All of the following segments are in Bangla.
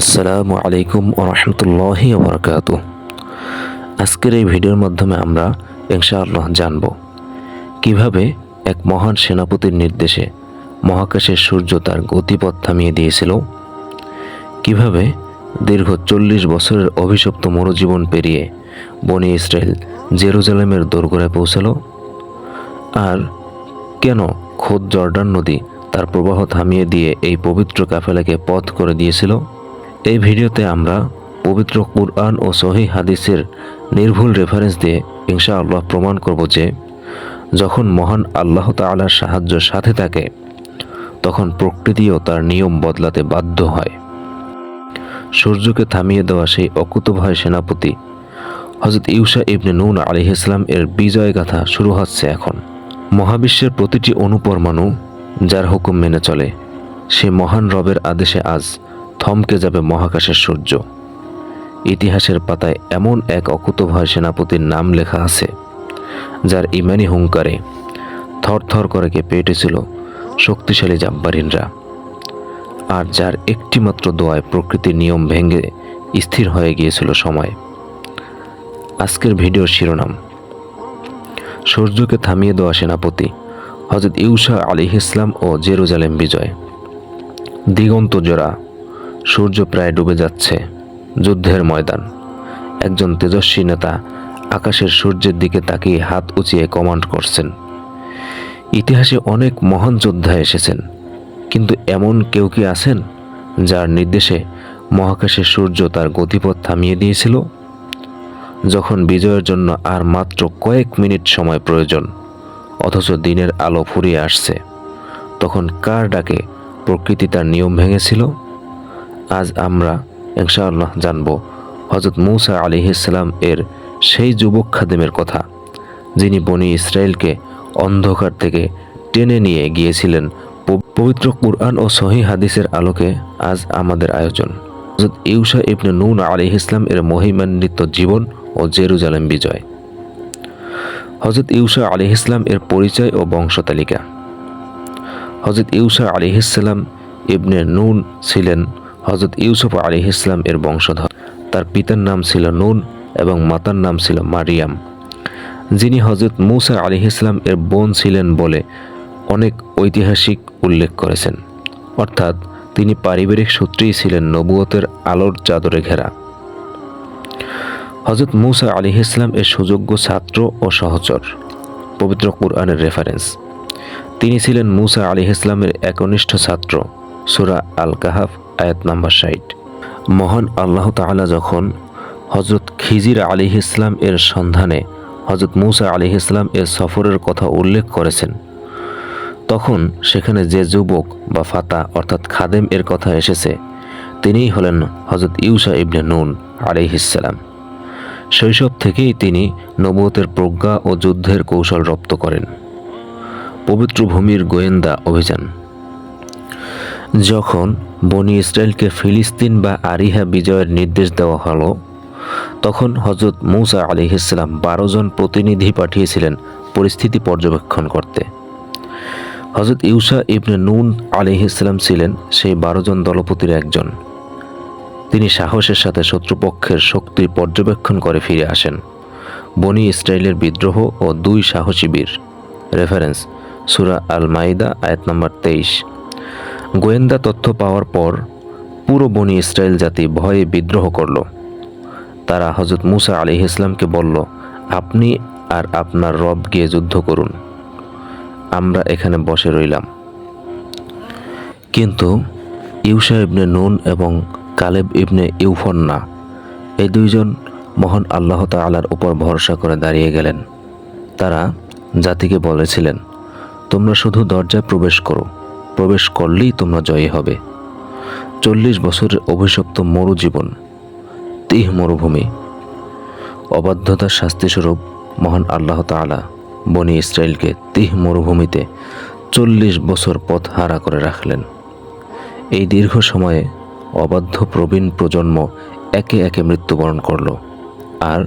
আসসালামু আলাইকুম ওরহমতুল্লাহি ওবরাকাতু আজকের এই ভিডিওর মাধ্যমে আমরা ইনশাআল্লাহ জানব কীভাবে এক মহান সেনাপতির নির্দেশে মহাকাশের সূর্য তার গতিপথ থামিয়ে দিয়েছিল, কীভাবে দীর্ঘ চল্লিশ বছরের অভিশপ্ত মরুজীবন পেরিয়ে বনি ইসরায়েল জেরুজালেমের দোরগোড়ায় পৌঁছালো, আর কেন খোদ জর্ডান নদী তার প্রবাহ থামিয়ে দিয়ে এই পবিত্র কাফেলাকে পথ করে দিয়েছিল। এই ভিডিওতে আমরা পবিত্র কুরআন ও সহি হাদিসের নির্ভুল রেফারেন্স দিয়ে ইনশাআল্লাহ প্রমাণ করব যে, যখন মহান আল্লাহ তাআলার সাহায্য সাথে থাকে, তখন প্রকৃতিও তার নিয়ম বদলাতে বাধ্য হয়। সূর্যকে থামিয়ে দেওয়া সেই অকুতভয় সেনাপতি হজরত ইউসা ইবনে নুন আলিহ ইসলাম এর বিজয় গাথা শুরু হচ্ছে এখন। মহাবিশ্বের প্রতিটি অনুপরমাণু, যার হুকুম মেনে চলে, সে মহান রবের আদেশে আজ থমকে যাবে মহাকাশের সূর্য। ইতিহাসের পাতায় এমন এক অকুতভয় সেনাপতির নাম লেখা আছে, যার ইমানি হুঙ্কারে থরথর করে কেঁপে উঠেছিল শক্তিশালী জাব্বারিনরা, আর যার একটিমাত্র দোয়ায় প্রকৃতির নিয়ম ভেঙে স্থির হয়ে গিয়েছিল সময়। আজকের ভিডিওর শিরোনাম, সূর্যকে থামিয়ে দেওয়া সেনাপতি হজরত ইউসা আলী ইসলাম ও জেরুজালেম বিজয়। দিগন্ত জোড়া সূর্য প্রায় ডুবে যাচ্ছে। যুদ্ধের ময়দান। একজন তেজস্বী নেতা আকাশের সূর্যের দিকে তাকিয়ে হাত উঁচিয়ে কমান্ড করছেন। ইতিহাসে অনেক মহান যোদ্ধা এসেছেন, কিন্তু এমন কেউ কি আছেন যার নির্দেশে মহাকাশের সূর্য তার গতিপথ থামিয়ে দিয়েছিল? যখন বিজয়ের জন্য আর মাত্র কয়েক মিনিট সময় প্রয়োজন, অথচ দিনের আলো ফুরিয়ে আসছে, তখন কার ডাকে প্রকৃতি তার নিয়ম ভেঙেছিল? আজ আমরা ইনশাআল্লাহ জানব হজরত মৌসা আলী ইসলাম এর সেই যুবক খাদেমের কথা, যিনি বনি ইসরায়েলকে অন্ধকার থেকে টেনে নিয়ে গিয়েছিলেন। পবিত্র কুরআন ও সহি হাদিসের আলোকে আজ আমাদের আয়োজন। হজরত ইউসা ইবনে নুন আলী ইসলাম এর মহিমান্বিত জীবন ও জেরুজালেম বিজয়। হজরত ইউসা আলী ইসলাম এর পরিচয় ও বংশতালিকা হজরত ইউসা আলী ইসলাম ইবনে নুন ছিলেন হজরত ইউসুফ আলী ইসলাম এর বংশধর। তার পিতার নাম ছিল নুন এবং মাতার নাম ছিল মারিয়াম। যিনি হজরত মুসা আলী ইসলাম এর বোন ছিলেন বলে অনেক ঐতিহাসিক উল্লেখ করেছেন। অর্থাৎ তিনি পারিবারিক সূত্রেই ছিলেন নবুয়তের আলোর চাদরে ঘেরা। হজরত মুসা আলী ইসলাম এর সুযোগ্য ছাত্র ও সহচর, পবিত্র কুরআনের রেফারেন্স তিনি ছিলেন মুসা আলী ইসলামের একনিষ্ঠ ছাত্র, সুরা আল কাহাফ আয়াত নাম্বার ষাট। মহান আল্লাহ তাআলা যখন হজরত খিজির আলী ইসলাম এর সন্ধানে হজরত মুসা আলী ইসলাম এর সফরের কথা উল্লেখ করেছেন, তখন সেখানে যে যুবক বা ফাতা অর্থাৎ খাদেম এর কথা এসেছে, তিনিই হলেন হজরত ইউসা ইবনে নুন আলিহিসাল্লাম শৈশব থেকেই তিনি নবতের প্রজ্ঞা ও যুদ্ধের কৌশল রপ্ত করেন। পবিত্র ভূমির গোয়েন্দা অভিযান। যখন বনি ইসরায়েলকে ফিলিস্তিন বা আরিহা বিজয়ের নির্দেশ দেওয়া হলো, তখন হজরত মৌসা আলী ইসলাম বারো জন প্রতিনিধি পাঠিয়েছিলেন পরিস্থিতি পর্যবেক্ষণ করতে। হজরত ইউসা ইবনে নুন আলী ইসলাম ছিলেন সেই বারো জন দলপতির একজন। তিনি সাহসের সাথে শত্রুপক্ষের শক্তি পর্যবেক্ষণ করে ফিরে আসেন। বনি ইসরায়েলের বিদ্রোহ ও দুই সাহসী বীর। রেফারেন্স, সুরা আল মাইদা আয়াত নম্বর তেইশ। গোয়েন্দা তথ্য পাওয়ার পর পুরো বনি ইসরায়েল জাতি ভয়ে বিদ্রোহ করল। তারা হজরত মুসা আলী ইসলামকে বলল, আপনি আর আপনার রব গিয়ে যুদ্ধ করুন। আমরা এখানে বসে রইলাম। কিন্তু ইউসা ইবনে নুন এবং কালেব ইবনে ইউফন্না এই দুইজন মহান আল্লাহ তাআলার উপর ভরসা করে দাঁড়িয়ে গেলেন। তারা জাতিকে বলেছিলেন, তোমরা শুধু দরজায় প্রবেশ করো প্রবেশ করলেই তোমরা জয়ী হবে। চল্লিশ বছরের অভিশপ্ত মরুজীবন, তিহ মরুভূমি অবাধ্যতার শাস্তিস্বরূপ মহান আল্লাহ তাআলা বনি ইসরায়েলকে তিহ মরুভূমিতে চল্লিশ বছর পথ হারা করে রাখলেন। এই দীর্ঘ সময়ে অবাধ্য প্রবীণ প্রজন্ম একে একে মৃত্যুবরণ করল আর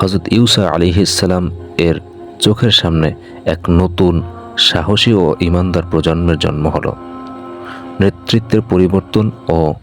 হজরত ইউসা আলিহিসাল্লাম এর চোখের সামনে এক নতুন সাহসী ও ইমানদার প্রজন্মের জন্ম হল। নেতৃত্বের পরিবর্তন ও